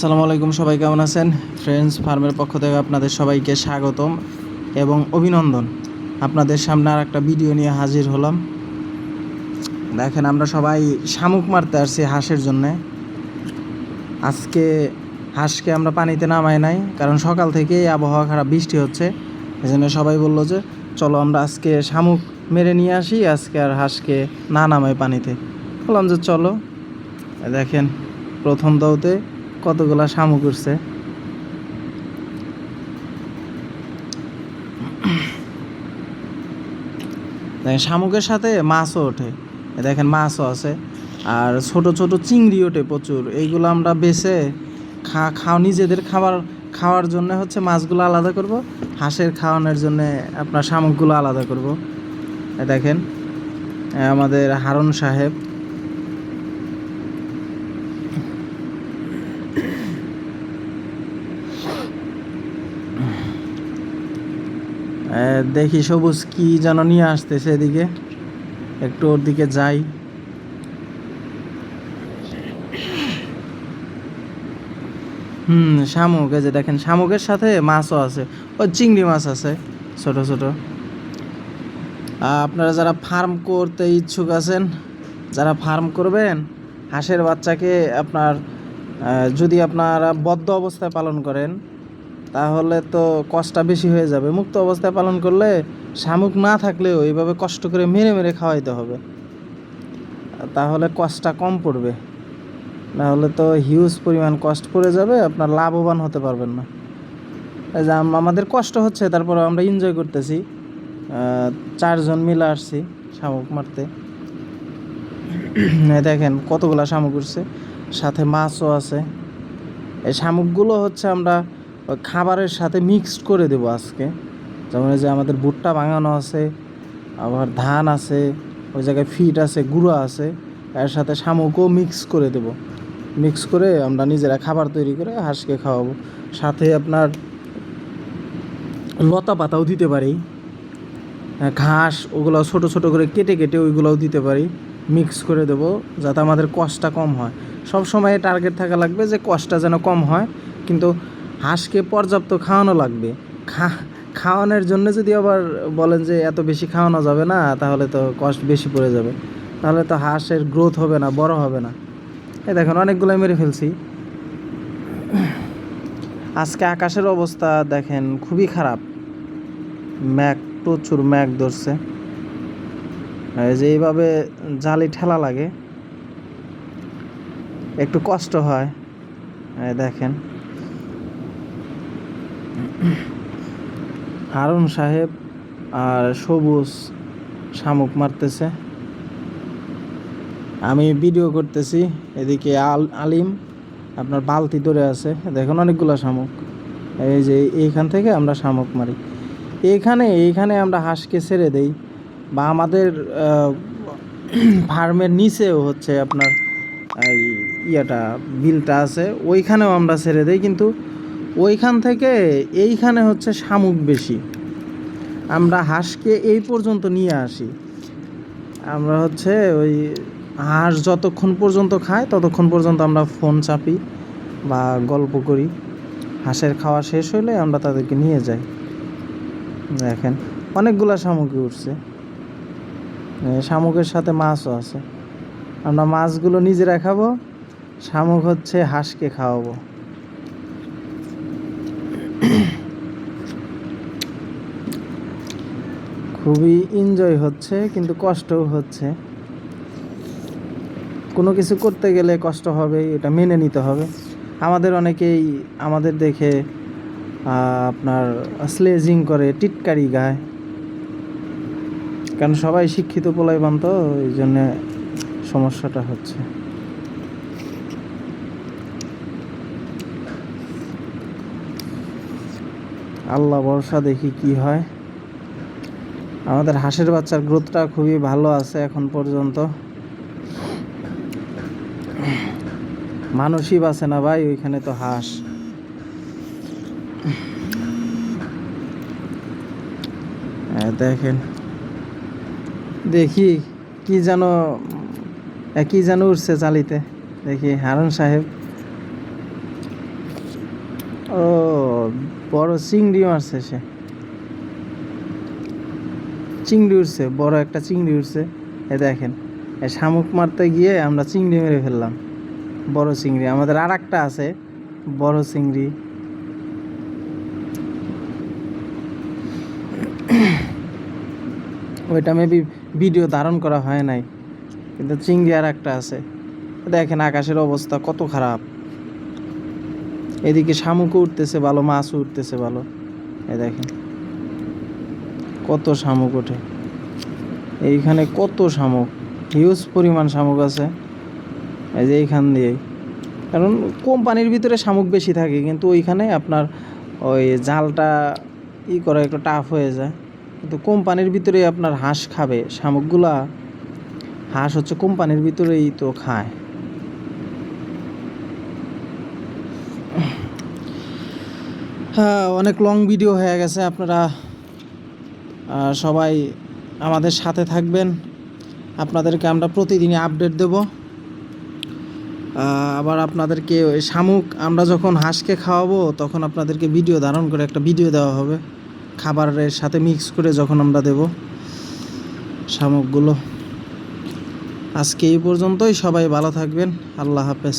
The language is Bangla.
আসসালামু আলাইকুম, সবাই কেমন আছেন? ফ্রেন্ডস ফার্মের পক্ষ থেকে আপনাদের সবাইকে স্বাগতম এবং অভিনন্দন। আপনাদের সামনে আর একটা ভিডিও নিয়ে হাজির হলাম। দেখেন, আমরা সবাই শামুক মারতে আসছি হাঁসের জন্যে। আজকে হাঁসকে আমরা পানিতে নামাই নাই, কারণ সকাল থেকেই আবহাওয়া খারাপ, বৃষ্টি হচ্ছে। এই জন্য সবাই বলল যে, চলো আমরা আজকে শামুক মেরে নিয়ে আসি, আজকে আর হাঁসকে না নামাই পানিতে। বললাম যে, চলো। দেখেন, প্রথম দৌতে কতগুলা শামুক উঠছে দেখেন, শামুকের সাথে মাছও ওঠে। দেখেন, মাছও আছে। আর ছোট ছোট চিংড়ি ওঠে প্রচুর। এইগুলো আমরা বেছে খা, খাও, নিজেদের খাবার, খাওয়ার জন্য হচ্ছে মাছগুলো আলাদা করব। হাঁসের খাওয়ানোর জন্য আপনার শামুকগুলো আলাদা করব। দেখেন আমাদের হারুন সাহেব। দেখি সবুজ কি যেন নিয়ে আসতেছে এদিকে। একটু ওর দিকে যাই। হুম, শামুক, এই যে দেখেন, শামুকের সাথে মাছও আছে। ওই চিংড়ি মাছ আছে, ছোট ছোট। আপনারা যারা ফার্ম করতে ইচ্ছুক আছেন, যারা ফার্ম করবেন, হাঁসের বাচ্চাকে আপনার যদি আপনারা বদ্ধ অবস্থায় পালন করেন তাহলে তো কষ্টটা বেশি হয়ে যাবে। মুক্ত অবস্থায় পালন করলে শামুক না থাকলেও এইভাবে কষ্ট করে মেরে মেরে খাওয়াইতে হবে। তাহলে কষ্টটা কম পড়বে। নাহলে তো হিউজ পরিমাণ কষ্ট পড়ে যাবে, আপনার লাভবান হতে পারবেন না। এই যে আমাদের কষ্ট হচ্ছে, তারপরে আমরা এনজয় করতেছি। চারজন মিলে আসছি শামুক মারতে। দেখেন কতগুলা শামুক উঠছে। সাথে মাছও আছে। এই শামুকগুলো হচ্ছে আমরা খাবারের সাথে মিক্সড করে দেবো আজকে। যেমন যে আমাদের ভুট্টা ভাঙানো আছে আবার ধান আছে ওই জায়গায় ফিট আছে গুঁড়ো আছে এর সাথে শামুকও মিক্স করে দেব। মিক্স করে আমরা নিজেরা খাবার তৈরি করে হাঁসকে খাওয়াবো। সাথে আপনার লতা পাতাও দিতে পারি। হ্যাঁ, ঘাস ওগুলো ছোট ছোট করে কেটে কেটে ওইগুলোও দিতে পারি। মিক্স করে দেব যাতে আমাদের কষ্টটা কম হয়। সব সময় টার্গেট থাকা লাগবে যে কষ্টটা যেন কম হয়। কিন্তু হাঁসকে পর্যাপ্ত খাওয়ানো লাগবে। খা, খাওয়ানোর জন্য যদি আবার বলেন যে এত বেশি খাওয়ানো যাবে না, তাহলে তো কষ্ট বেশি পড়ে যাবে। তাহলে তো হাঁসের গ্রোথ হবে না, বড় হবে না। এই দেখেন অনেকগুলো মেরে ফেলছি। আজকে আকাশের অবস্থা দেখেন খুবই খারাপ। ম্যাক প্রচুর ম্যাক ধরছে। যে এইভাবে জালি ঠেলা লাগে। একটু কষ্ট হয়। দেখেন। হারুন সাহেব আর সবুজ শামুক মারতেছে। আমি ভিডিও করতেছি, এদিকে আল আলিম, আপনার বালতি ধরে আছে। দেখুন অনেকগুলো শামুক। এই যে এইখান থেকে আমরা শামুক মারি। এইখানে এইখানে আমরা হাঁসকে ছেড়ে দেই বা আমাদের ফার্মের নিচেও হচ্ছে আপনার এই ইয়েটা, বিলটা আছে, ওইখানেও আমরা ছেড়ে দেই। কিন্তু ওইখান থেকে এইখানে হচ্ছে শামুক বেশি। আমরা হাঁসকে এই পর্যন্ত নিয়ে আসি। আমরা হচ্ছে ওই হাঁস যতক্ষণ পর্যন্ত খায়, ততক্ষণ পর্যন্ত আমরা ফোন চাপি বা গল্প করি। হাঁসের খাওয়া শেষ হলে আমরা তাদেরকে নিয়ে যাই। দেখেন, অনেকগুলা শামুকই উঠছে। শামুকের সাথে মাছও আছে। আমরা মাছগুলো নিজেরা খাব, শামুক হচ্ছে হাঁসকে খাওয়াবো। খুবই এনজয় হচ্ছে, কিন্তু কষ্টও হচ্ছে। কোনো কিছু করতে গেলে কষ্ট হবে, এটা মেনে নিতে হবে। আমাদের অনেকেই আমাদের দেখে আপনার স্লেজিং করে, টিটকারি গায়। কারণ সবাই শিক্ষিত পোলাইবান তো, এই জন্যে সমস্যাটা হচ্ছে। আল্লাহ ভরসা দেখি কি হয়। আমাদের হাঁসের বাচ্চার গ্রোথটা খুবই ভালো আছে এখন পর্যন্ত। মানুষই বাঁচে না ভাই, ওইখানে তো হাঁস। দেখেন। দেখি কি যেন কি যেন উঠছে চালিতে। দেখি, হারুন সাহেব। ও, বড় চিংড়ি মারছে সে। চিংড়ি উঠছে বড় একটা চিংড়ি উঠছে এ দেখেন শামুক মারতে গিয়ে আমরা চিংড়ি মেরে ফেললাম। বড় চিংড়ি, আমাদের আর একটা আছে, বড় চিংড়ি। ওইটা মেবি ভিডিও ধারণ করা হয় নাই, কিন্তু চিংড়ি আর একটা আছে। দেখেন আকাশের অবস্থা কত খারাপ। এদিকে শামুকও উঠতেছে ভালো, মাছও উঠতেছে ভালো। এ দেখেন। কত শামুক ওঠে? এইখানে কত শামুক? হিউজ পরিমাণ শামুক আছে। এই যে এইখান দিয়েই। কারণ কম পানির ভিতরে শামুক বেশি থাকে, কিন্তু ওইখানে আপনার ওই জালটা ই করা একটু টাফ হয়ে যায়। কিন্তু কম পানির ভিতরে আপনার হাঁস খাবে, শামুকগুলা হাঁস হচ্ছে কম পানির ভিতরেই তো খায়। হ্যাঁ অনেক লং ভিডিও হয়ে গেছে, আপনারা সবাই আমাদের সাথে থাকবেন। আপনাদেরকে আমরা প্রতিদিনই আপডেট দেব। আবার আপনাদেরকে ওই শামুক, আমরা যখন হাঁসকে খাওয়াবো, তখন আপনাদেরকে ভিডিও ধারণ করে একটা ভিডিও দেওয়া হবে। খাবারের সাথে মিক্স করে যখন আমরা দেব শামুকগুলো। আজকে এই পর্যন্তই, সবাই ভালো থাকবেন। আল্লাহ হাফেজ।